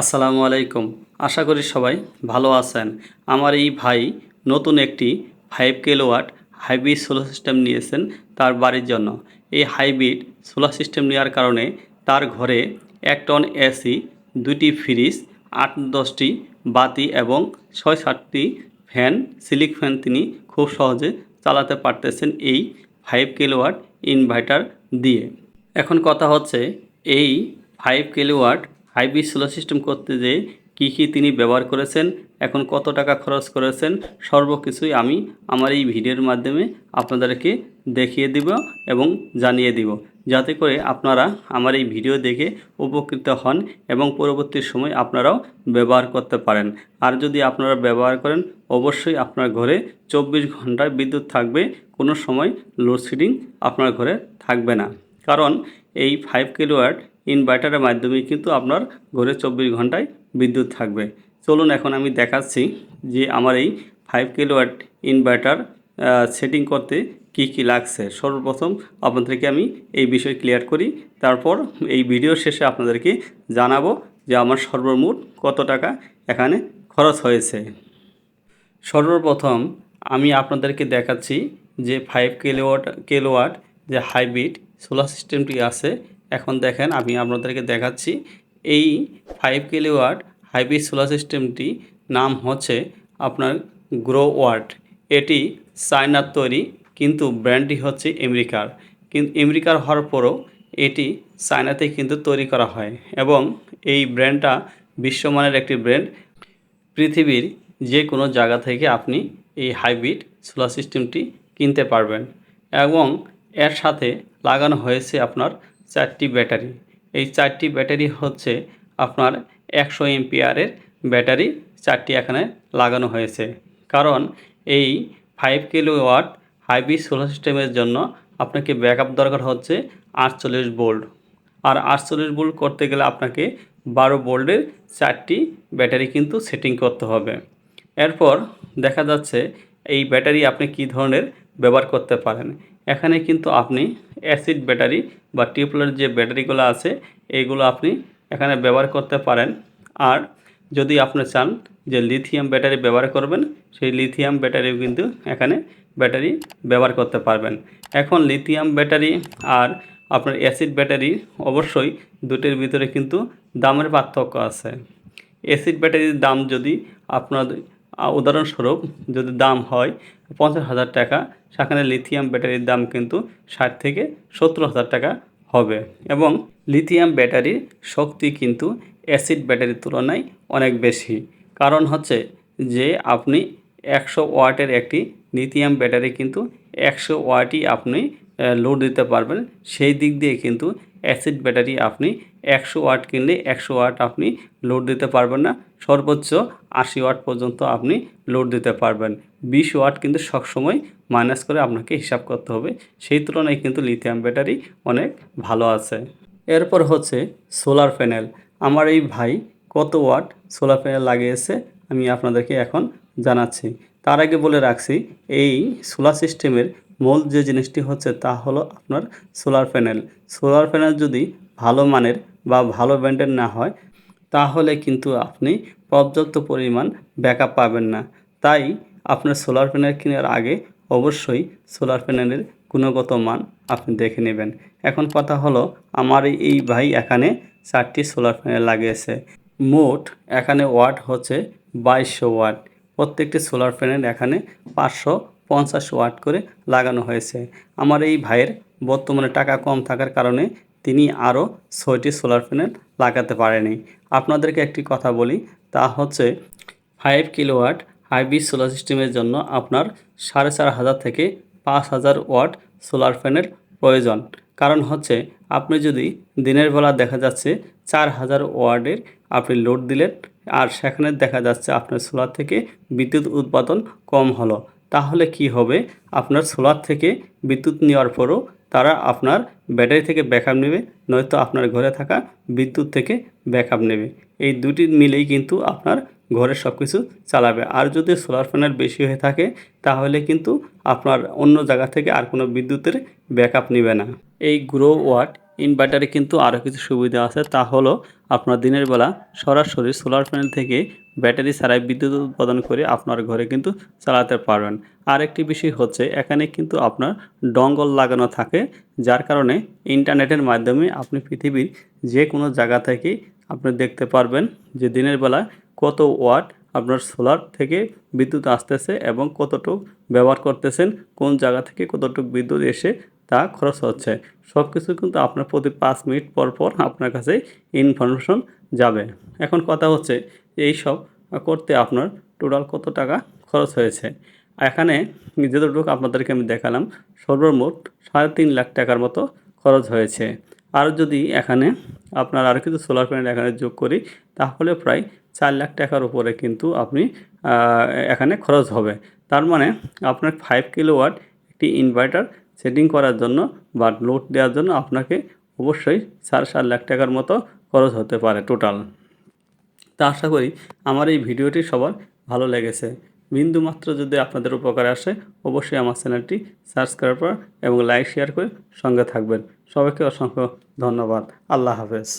আসসালামু আলাইকুম। আশা করি সবাই ভালো আছেন। আমার এই ভাই নতুন একটি five kilowatt hybrid solar system নিয়েছেন তার বাড়ির জন্য। এই হাইব্রিড সোলার সিস্টেম নেওয়ার কারণে তার ঘরে এক টন এসি দুটি ফ্রিজ আট দশটি বাতি এবং ছয় সাতটি ফ্যান সিলিক ফ্যান তিনি খুব সহজে চালাতে পারতেছেন এই ফাইভ কিলোওয়াট ইনভার্টার দিয়ে। এখন কথা হচ্ছে এই five kilowatt hybrid solar system করতে যে কী কী তিনি ব্যবহার করেছেন, এখন কত টাকা খরচ করেছেন, সর্বকিছুই আমি আমার এই ভিডিওর মাধ্যমে আপনাদেরকে দেখিয়ে দিব এবং জানিয়ে দিব। যাতে করে আপনারা আমার এই ভিডিও দেখে উপকৃত হন এবং পরবর্তী সময় আপনারাও ব্যবহার করতে পারেন। আর যদি আপনারা ব্যবহার করেন, অবশ্যই আপনার ঘরে চব্বিশ ঘন্টায় বিদ্যুৎ থাকবে, কোনো সময় লোডশেডিং আপনার ঘরে থাকবে না। কারণ এই ফাইভ কিলোওয়াট ইনভার্টারের মাধ্যমে কিন্তু আপনার ঘরে চব্বিশ ঘন্টায় বিদ্যুৎ থাকবে। চলুন এখন আমি দেখাচ্ছি যে আমার এই ফাইভ কিলোওয়াট ইনভার্টার সেটিং করতে কি কি লাগছে। সর্বপ্রথম আপনাদেরকে আমি এই বিষয় ক্লিয়ার করি, তারপর এই ভিডিওর শেষে আপনাদেরকে জানাব যে আমার সর্বমোট কত টাকা এখানে খরচ হয়েছে। সর্বপ্রথম আমি আপনাদেরকে দেখাচ্ছি যে ফাইভ কিলোওয়াট কিলোওয়াট যে হাইব্রিড সোলার সিস্টেমটি আছে এখন দেখেন আমি আপনাদেরকে দেখাচ্ছি, এই ফাইভ কিলোওয়াট হাইব্রিড সোলার সিস্টেমটি নাম হচ্ছে আপনার গ্রো ওয়াট এটি চায়নার তৈরি, কিন্তু ব্র্যান্ডটি হচ্ছে আমেরিকার কিন্তু আমেরিকার হওয়ার পরও এটি চায়নাতে কিন্তু তৈরি করা হয় এবং এই ব্র্যান্ডটা বিশ্বমানের একটি ব্র্যান্ড পৃথিবীর যে কোনো জায়গা থেকে আপনি এই হাইব্রিড সোলার সিস্টেমটি কিনতে পারবেন এবং এর সাথে লাগানো হয়েছে আপনার চারটি ব্যাটারি। এই চারটি ব্যাটারি হচ্ছে আপনার একশো এমপিআরের ব্যাটারি, চারটি এখানে লাগানো হয়েছে। কারণ এই five kilowatt hybrid solar সিস্টেমের জন্য আপনাকে ব্যাকআপ দরকার হচ্ছে আটচল্লিশ বোল্ট। আর আটচল্লিশ বোল্ট করতে গেলে আপনাকে বারো বোল্টের চারটি ব্যাটারি কিন্তু সেটিং করতে হবে। এরপর দেখা যাচ্ছে এই ব্যাটারি আপনি কী ধরনের ব্যবহার করতে পারেন? এখানে কিন্তু আপনি অ্যাসিড ব্যাটারি বা টিউবওয়েলের যে ব্যাটারিগুলো আছে এইগুলো আপনি এখানে ব্যবহার করতে পারেন। আর যদি আপনি চান যে লিথিয়াম ব্যাটারি ব্যবহার করবেন, সেই লিথিয়াম ব্যাটারিও কিন্তু এখানে ব্যাটারি ব্যবহার করতে পারবেন। এখন লিথিয়াম ব্যাটারি আর আপনার অ্যাসিড ব্যাটারি অবশ্যই দুটির ভিতরে কিন্তু দামের পার্থক্য আছে। অ্যাসিড ব্যাটারির দাম যদি আপনার উদাহরণস্বরূপ যদি দাম হয় পঞ্চাশ হাজার টাকা, সেখানে লিথিয়াম ব্যাটারির দাম কিন্তু ষাট থেকে সত্তর হাজার টাকা হবে। এবং লিথিয়াম ব্যাটারির শক্তি কিন্তু অ্যাসিড ব্যাটারির তুলনায় অনেক বেশি। কারণ হচ্ছে যে আপনি একশো ওয়াটের একটি লিথিয়াম ব্যাটারি কিন্তু একশো ওয়াটই আপনি লোড দিতে পারবেন। সেই দিক দিয়ে কিন্তু অ্যাসিড ব্যাটারি আপনি একশো ওয়াট কিনলে একশো ওয়াট আপনি লোড দিতে পারবেন না। সর্বোচ্চ আশি ওয়াট পর্যন্ত আপনি লোড দিতে পারবেন। বিশ ওয়াট কিন্তু সবসময় মাইনাস করে আপনাকে হিসাব করতে হবে। সেই তুলনায় কিন্তু লিথিয়াম ব্যাটারি অনেক ভালো আছে। এরপর হচ্ছে সোলার প্যানেল আমার এই ভাই কত ওয়াট সোলার প্যানেল লাগিয়েছে আমি আপনাদেরকে এখন জানাচ্ছি। তার আগে বলে রাখছি, এই সোলার সিস্টেমের মূল যে জিনিসটি হচ্ছে তা হলো আপনার সোলার প্যানেল সোলার প্যানেল যদি ভালো মানের বা ভালো ব্র্যান্ডের না হয়, তাহলে কিন্তু আপনি পর্যাপ্ত পরিমাণ ব্যাকআপ পাবেন না। তাই আপনার সোলার প্যানেল কেনার আগে অবশ্যই সোলার প্যানেলের গুণগত মান আপনি দেখে নেবেন। এখন কথা হলো, আমার এই ভাই এখানে চারটি সোলার প্যানেল লাগিয়েছে। মোট এখানে ওয়াট হচ্ছে বাইশশো ওয়াট প্রত্যেকটি সোলার প্যানেল এখানে পাঁচশো পঞ্চাশ ওয়াট করে লাগানো হয়েছে। আমার এই ভাইয়ের বর্তমানে টাকা কম থাকার কারণে তিনি আরও ছয়টি সোলার প্যানেল লাগাতে পারেনি। আপনাদেরকে একটি কথা বলি, তা হচ্ছে ফাইভ কিলোওয়াট হাইব্রিড সোলার সিস্টেমের জন্য আপনার সাড়ে চার হাজার থেকে পাঁচ হাজার ওয়াট সোলার প্যানেল প্রয়োজন। কারণ হচ্ছে, আপনি যদি দিনের বেলা দেখা যাচ্ছে চার হাজার ওয়ার্ডের আপনি লোড দিলেন, আর সেখানে দেখা যাচ্ছে আপনার সোলার থেকে বিদ্যুৎ উৎপাদন কম হলো, তাহলে কি হবে? আপনার সোলার থেকে বিদ্যুৎ নেওয়ার পরও তারা আপনার ব্যাটারি থেকে ব্যাকআপ নেবে, নয়তো আপনার ঘরে থাকা বিদ্যুৎ থেকে ব্যাকআপ নেবে। এই দুটি মিলেই কিন্তু আপনার ঘরের সব কিছু চালাবে। আর যদি সোলার প্যানেল বেশি হয়ে থাকে, তাহলে কিন্তু আপনার অন্য জায়গা থেকে আর কোনো বিদ্যুতের ব্যাকআপ নেবে না। এই গ্রো ওয়াট ইনভার্টারে কিন্তু আরও কিছু সুবিধা আছে। তা হলো, আপনার দিনের বেলা সরাসরি সোলার প্যানেল থেকে ব্যাটারি ছাড়াই বিদ্যুৎ উৎপাদন করে আপনার ঘরে কিন্তু চালাতে পারবেন। আরেকটি বিষয় হচ্ছে, এখানে কিন্তু আপনার ডঙ্গল লাগানো থাকে, যার কারণে ইন্টারনেটের মাধ্যমে আপনি পৃথিবীর যে কোনো জায়গা থেকে আপনি দেখতে পারবেন যে দিনের বেলা কত ওয়াট আপনার সোলার থেকে বিদ্যুৎ আসতেছে এবং কতটুকু ব্যবহার করতেছেন, কোন জায়গা থেকে কতটুকু বিদ্যুৎ এসে তা খরচ হচ্ছে। সব কিছু কিন্তু আপনার প্রতি পাঁচ মিনিট পর পর আপনার কাছে ইনফরমেশন যাবে। এখন কথা হচ্ছে এই সব করতে আপনার টোটাল কত টাকা খরচ হয়েছে? এখানে যতটুকু আপনাদেরকে আমি দেখালাম, সর্বমোট সাড়ে তিন লাখ টাকার মতো খরচ হয়েছে। আর যদি এখানে আপনার আর কিছু সোলার প্যানেল এখানে যোগ করি, তাহলে প্রায় চার লাখ টাকার উপরে কিন্তু আপনি এখানে খরচ হবে। তার মানে আপনার ফাইভ কিলোওয়াট একটি ইনভার্টার সেটিং করার জন্য বা লোড দেওয়ার জন্য আপনাকে অবশ্যই সাড়ে সাত লাখ টাকার মতো খরচ হতে পারে টোটাল তা আশা করি আমার এই ভিডিওটি সবার ভালো লেগেছে। বিন্দুমাত্র যদি আপনাদের উপকারে আসে, অবশ্যই আমার চ্যানেলটি সাবস্ক্রাইব করা এবং লাইক শেয়ার করে সঙ্গে থাকবেন। সবাইকে অসংখ্য ধন্যবাদ। আল্লাহ হাফেজ।